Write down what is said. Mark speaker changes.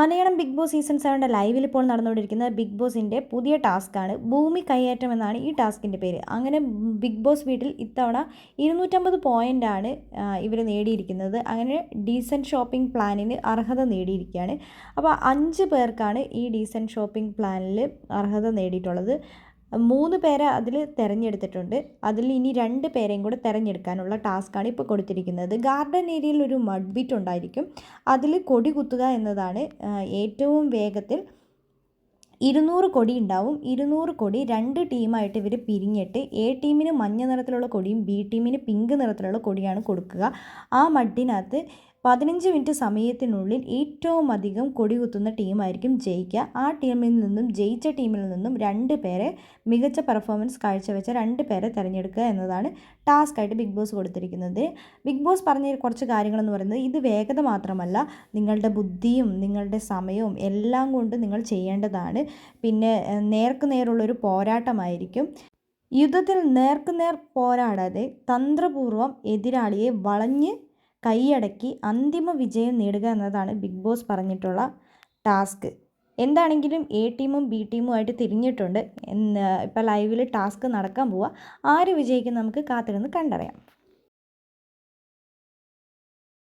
Speaker 1: Malayalam big boss season സെവന്റെ ലൈവിൽ ഇപ്പോൾ നടന്നുകൊണ്ടിരിക്കുന്ന ബിഗ് ബോസിന്റെ പുതിയ ടാസ്ക്കാണ് ഭൂമി കൈയേറ്റം എന്നാണ് ഈ ടാസ്കിന്റെ പേര്. അങ്ങനെ ബിഗ് ബോസ് വീട്ടിൽ ഇത്തവണ ഇരുന്നൂറ്റമ്പത് ആണ് ഇവർ നേടിയിരിക്കുന്നത്. അങ്ങനെ ഡീസന്റ് ഷോപ്പിംഗ് പ്ലാനിന് അർഹത നേടിയിരിക്കുകയാണ്. അപ്പോൾ അഞ്ച് പേർക്കാണ് ഈ ഡീസന്റ് ഷോപ്പിംഗ് പ്ലാനിൽ അർഹത നേടിയിട്ടുള്ളത്. മൂന്ന് പേരെ അതിൽ തിരഞ്ഞെടുത്തിട്ടുണ്ട്. അതിൽ ഇനി രണ്ട് പേരെയും കൂടെ തിരഞ്ഞെടുക്കാനുള്ള ടാസ്ക്കാണ് ഇപ്പോൾ കൊടുത്തിരിക്കുന്നത്. ഗാർഡൻ ഏരിയയിൽ ഒരു മഡ് ബിറ്റ് ഉണ്ടായിരിക്കും. അതിൽ കൊടി കുത്തുക എന്നതാണ് ഏറ്റവും വേഗത്തിൽ ഇരുന്നൂറ് കൊടി ഉണ്ടാവും. ഇരുന്നൂറ് കൊടി രണ്ട് ടീമായിട്ട് ഇവർ പിരിഞ്ഞിട്ട് എ ടീമിന് മഞ്ഞ നിറത്തിലുള്ള കൊടിയും ബി ടീമിന് പിങ്ക് നിറത്തിലുള്ള കൊടിയാണ് കൊടുക്കുക. ആ മഡിനകത്ത് പതിനഞ്ച് മിനിറ്റ് സമയത്തിനുള്ളിൽ ഏറ്റവും അധികം കൊടി കുത്തുന്ന ടീമായിരിക്കും ജയിക്കുക. ആ ടീമിൽ നിന്നും ജയിച്ച ടീമിൽ നിന്നും രണ്ട് പേരെ മികച്ച പെർഫോമൻസ് കാഴ്ചവെച്ച രണ്ട് പേരെ തിരഞ്ഞെടുക്കുക എന്നതാണ് ടാസ്ക് ആയിട്ട് ബിഗ് ബോസ് കൊടുത്തിരിക്കുന്നത്. ബിഗ് ബോസ് പറഞ്ഞ കുറച്ച് കാര്യങ്ങളെന്ന് പറയുന്നത് ഇത് വേഗത മാത്രമല്ല നിങ്ങളുടെ ബുദ്ധിയും നിങ്ങളുടെ സമയവും എല്ലാം കൊണ്ട് നിങ്ങൾ ചെയ്യേണ്ടതാണ്. പിന്നെ നേർക്ക് നേരുള്ളൊരു പോരാട്ടമായിരിക്കും. യുദ്ധത്തിൽ നേർക്കുനേർ പോരാടാതെ തന്ത്രപൂർവം എതിരാളിയെ വളഞ്ഞ് കൈയടക്കി അന്തിമ വിജയം നേടുക എന്നതാണ് ബിഗ് ബോസ് പറഞ്ഞിട്ടുള്ള ടാസ്ക്. എന്താണെങ്കിലും എ ടീമും ബി ടീമുമായിട്ട് തിരിഞ്ഞിട്ടുണ്ട്. ഇപ്പോൾ ലൈവിൽ ടാസ്ക് നടക്കാൻ പോവുക ആര് വിജയിക്കും നമുക്ക് കാത്തിരുന്ന് കണ്ടറിയാം.